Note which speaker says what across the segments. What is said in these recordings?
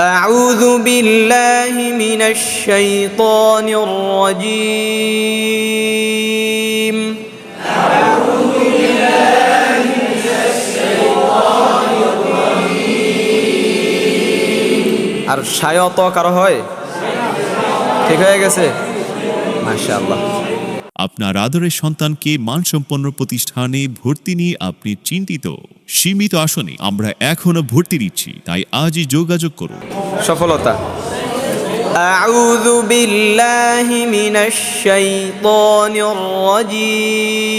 Speaker 1: أعوذ بالله من الشيطان الرجيم আর শায়ত কারো হয় ঠিক হয়ে গেছে মাশাআল্লাহ
Speaker 2: আপনার আদরের সন্তানকে মানসম্পন্ন প্রতিষ্ঠানে ভর্তি নিয়ে আপনি চিন্তিত সীমিত আসনে আমরা এখনো ভর্তি দিচ্ছি তাই আজই যোগাযোগ করুন
Speaker 1: সফলতা أعوذ بالله من الشيطان الرجيم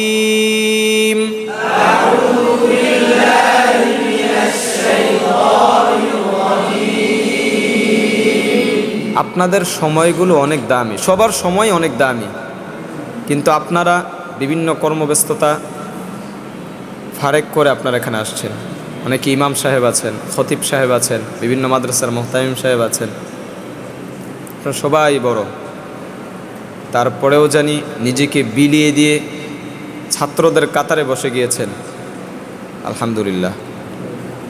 Speaker 1: আপনাদের সময়গুলো অনেক দামি সবার সময় অনেক দামি কিন্তু আপনারা বিভিন্ন কর্মব্যস্ততা ফারেক করে আপনারা এখানে আসছেন। অনেকে ইমাম সাহেব আছেন, খতিব সাহেব আছেন, বিভিন্ন মাদ্রাসার মোহতামিম সাহেব আছেন। সবাই বড়। তারপরেও জানি নিজেকে বিলিয়ে দিয়ে ছাত্রদের কাতারে বসে গিয়েছেন। আলহামদুলিল্লাহ।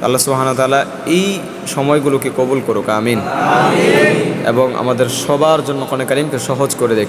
Speaker 1: আল্লাহ সুহানা তালা এই সময়গুলোকে কবুল করুক, আমিন। এবং আমাদের সবার জন্য কনে কারিমকে সহজ করে দেখ।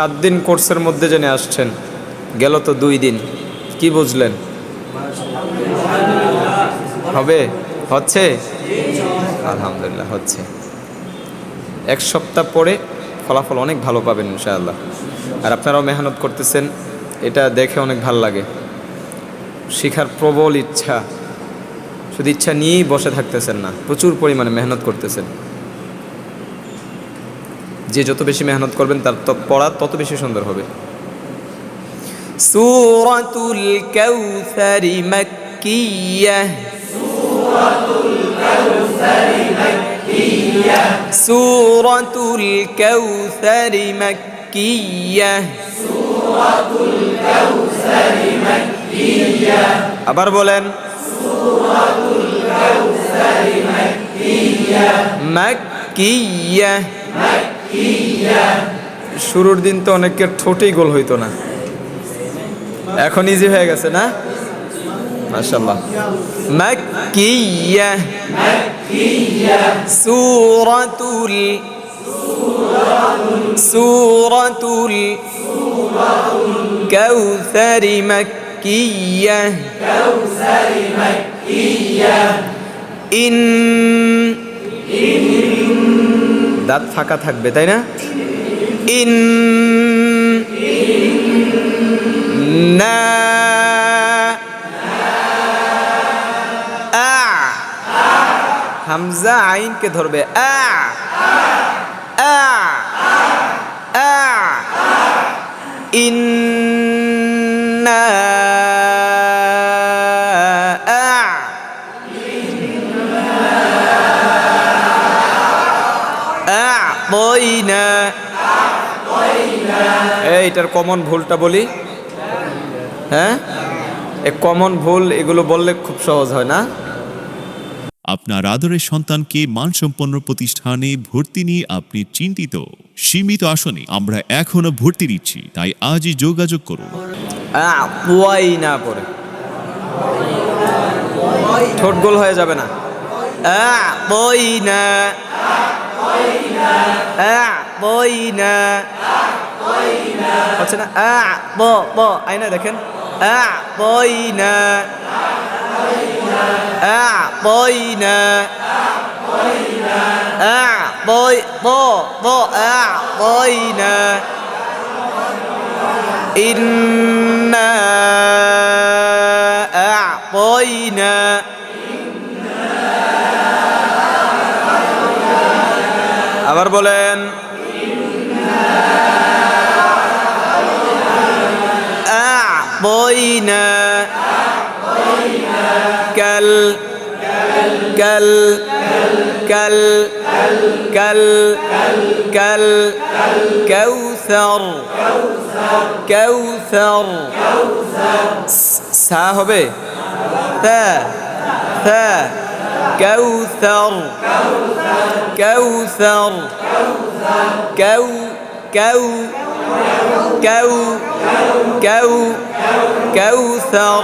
Speaker 1: সাত দিন কোর্সের মধ্যে জেনে আসছেন, গেল তো দুই দিন। কি বুঝলেন? হবে? হচ্ছে? আলহামদুলিল্লাহ, হচ্ছে। এক সপ্তাহ পরে ফলাফল অনেক ভালো পাবেন, ইনশাআল্লাহ। আর আপনারাও মেহনত করতেছেন, এটা দেখে অনেক ভালো লাগে। শিখার প্রবল ইচ্ছা। শুধু ইচ্ছা নিয়েই বসে থাকতেছেন না, প্রচুর পরিমাণে মেহনত করতেছেন। যে যত বেশি মেহনত করবেন তার পড়া তত বেশি সুন্দর হবে। সুরাতুল কাউসারি মাক্কিয়াহ সুরাতুল কাউসারি মাক্কিয়াহ আবার বলেন মাক্কিয়াহ শুরুর দিন তো অনেকের ঠোঁটেই গোল হইতো না। এখন ইজি হয়ে গেছে না? মাশাল্লাহ মাক্কিয়া। সূরাতুল সূরাতুল কাউসার মাক্কিয়া। ইন দাঁত ফাঁকা থাকবে তাই না? ইন না হামজা আইনকে ধরবে আ। আ। আ। ইন্না এইটার কমন ভুলটা বলি। হ্যাঁ? এ কমন ভুল এগুলো বললে খুব সহজ হয় না।
Speaker 2: আপনার আদরের সন্তানকে মানসম্পন্ন প্রতিষ্ঠানে ভর্তি নিয়ে আপনি চিন্তিত। সীমিত আসনে আমরা এখনও ভর্তি দিচ্ছি তাই আজই যোগাযোগ করুন।
Speaker 1: আ'তাইনা পরে ঠোঁট গোল হয়ে যাবে না। আ'তাইনা আ'তাইনা হচ্ছে না আ ব ব আইনা দেখেন আ'তাইনা আ'তাইনা আ'তাই ব ব আ'তাইনা إنا أعطينا আবার বলেন أعطينا كل كل كال كال كال كوثر كوثر সা হবে তা তা كوثر كوثر كو كو كو كو كوثر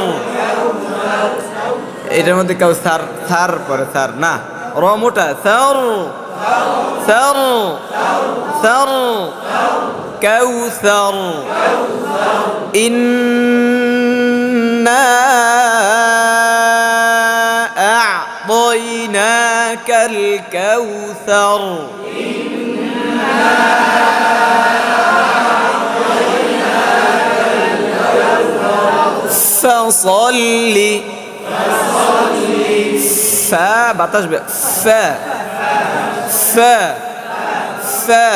Speaker 1: এটার মধ্যে কেউ সার সার পরে সার না র মোটা সার সার সার كوثر إنا أعطيناك الكوثر فصل فا বাতাস বে- ফা ফা ফা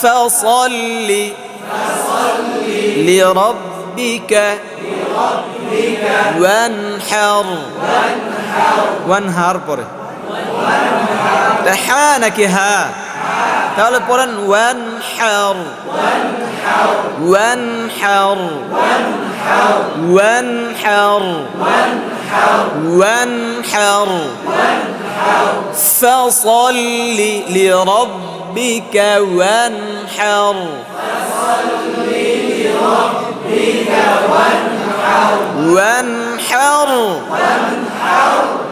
Speaker 1: فصل لربك وانحر وانحر পরে হা নাকি হা তাহলে পড়েন ওয়ানহার ওয়ানহার وانحر وانحر فصل لربك وانحر وانحر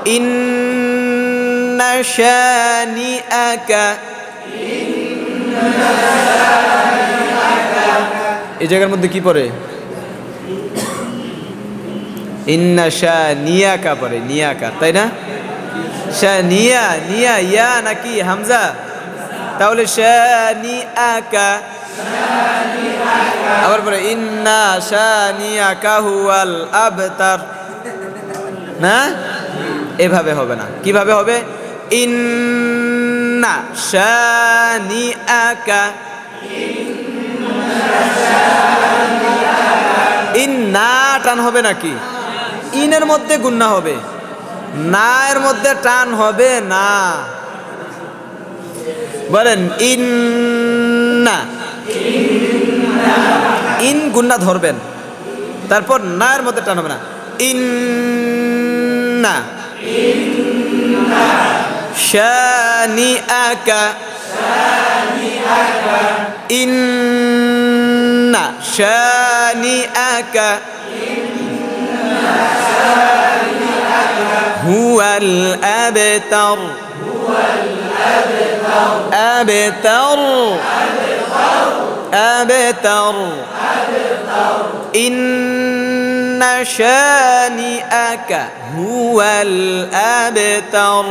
Speaker 1: إن شانئك এই জায়গার মধ্যে কি পড়ে? ইন্না শাহ নিয়াকা পরে নিয়াকা তাই না? শাহ নিয়া নিয়া, ইয়া নাকি হামজা? তাহলে শাহ নিয়াকা আবার পরে ইন্না শাহ নিয়াকা হুয়াল আবতার। না? এভাবে হবে না। কীভাবে হবে? শাহ নিয়াকা ইন না টান হবে নাকি? ইনের মধ্যে গুন্না হবে। না এর মধ্যে টান হবে না। বলেন, ইন না। ইন গুন্না ধরবেন। তারপর না এর মধ্যে টান হবে না। ইন شانئك. شانئك إن شانئك. هو الأبتر. هو الأبتر أبتر أبتر. أبتر. إن شانئك هو الأبتر.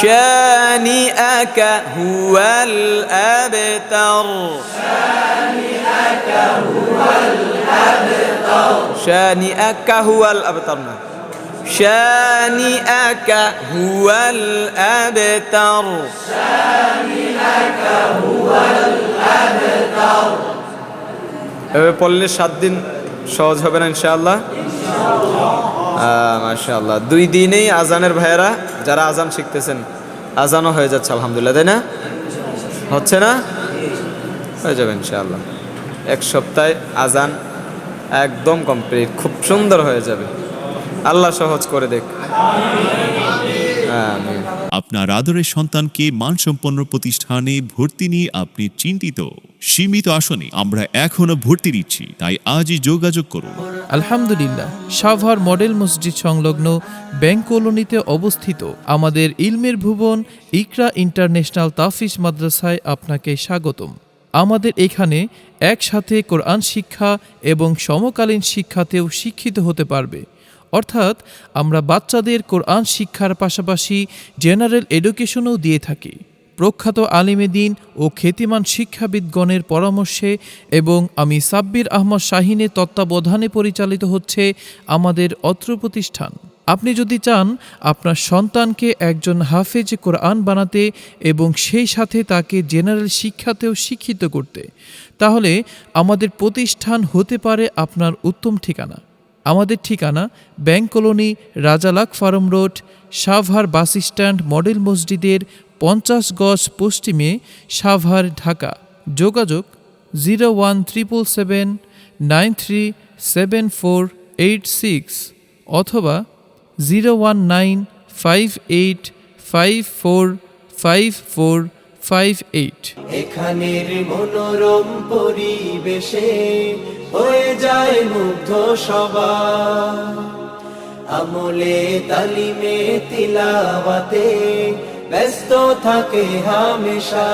Speaker 1: شانئك هو الأبتر. شانئك هو الأبتر. شانئك هو الأبتر. এভাবে পড়লে সাত দিন সহজ হবে না ইনশাআল্লাহ? মাশাআল্লাহ। দুই দিনেই আজানের ভাইয়েরা, যারা আজান শিখতেছেন, আজানও হয়ে যাচ্ছে, আলহামদুলিল্লাহ, তাই না? হচ্ছে না? হয়ে যাবে ইনশাআল্লাহ। এক সপ্তাহে আজান একদম কমপ্লিট, খুব সুন্দর হয়ে যাবে। আল্লাহ সহজ করে দেখ।
Speaker 2: আপনার আদরের সন্তানকে মানসম্পন্ন প্রতিষ্ঠানে ভর্তি নিয়ে আপনি চিন্তিত। সীমিত আসনে আমরা এখনও ভর্তি দিচ্ছি তাই আজই যোগাযোগ করুন।
Speaker 3: আলহামদুলিল্লাহ সাভার মডেল মসজিদ সংলগ্ন ব্যাংক কলোনিতে অবস্থিত আমাদের ইলমের ভুবন ইকরা ইন্টারন্যাশনাল তাফিজ মাদ্রাসায় আপনাকে স্বাগতম। আমাদের এখানে একসাথে কোরআন শিক্ষা এবং সমকালীন শিক্ষাতেও শিক্ষিত হতে পারবে। অর্থাৎ আমরা বাচ্চাদের কোরআন শিক্ষার পাশাপাশি জেনারেল এডুকেশনও দিয়ে থাকি। প্রখ্যাত আলিমেদিন ও খ্যাতিমান শিক্ষাবিদগণের পরামর্শে এবং আমি সাব্বির আহমদ শাহিনের তত্ত্বাবধানে পরিচালিত হচ্ছে আমাদের অত্র প্রতিষ্ঠান। আপনি যদি চান আপনার সন্তানকে একজন হাফেজ কোরআন বানাতে এবং সেই সাথে তাকে জেনারেল শিক্ষাতেও শিক্ষিত করতে, তাহলে আমাদের প্রতিষ্ঠান হতে পারে আপনার উত্তম ঠিকানা। আমাদের ঠিকানা bank colony Rajalak farm road, Savar bus stand model মসজিদের পঞ্চাশ গজ পশ্চিমে সাভার, ঢাকা। যোগাযোগ zero one triple seven nine three seven four eight six অথবা zero one nine five eight five four five four five eight.
Speaker 4: এখানের মনোরম পরিবেশে হয়ে যায় মুগ্ধ সবার। আমলে তালিমে তিলাওয়াতে ব্যস্ত থাকে হামেশা।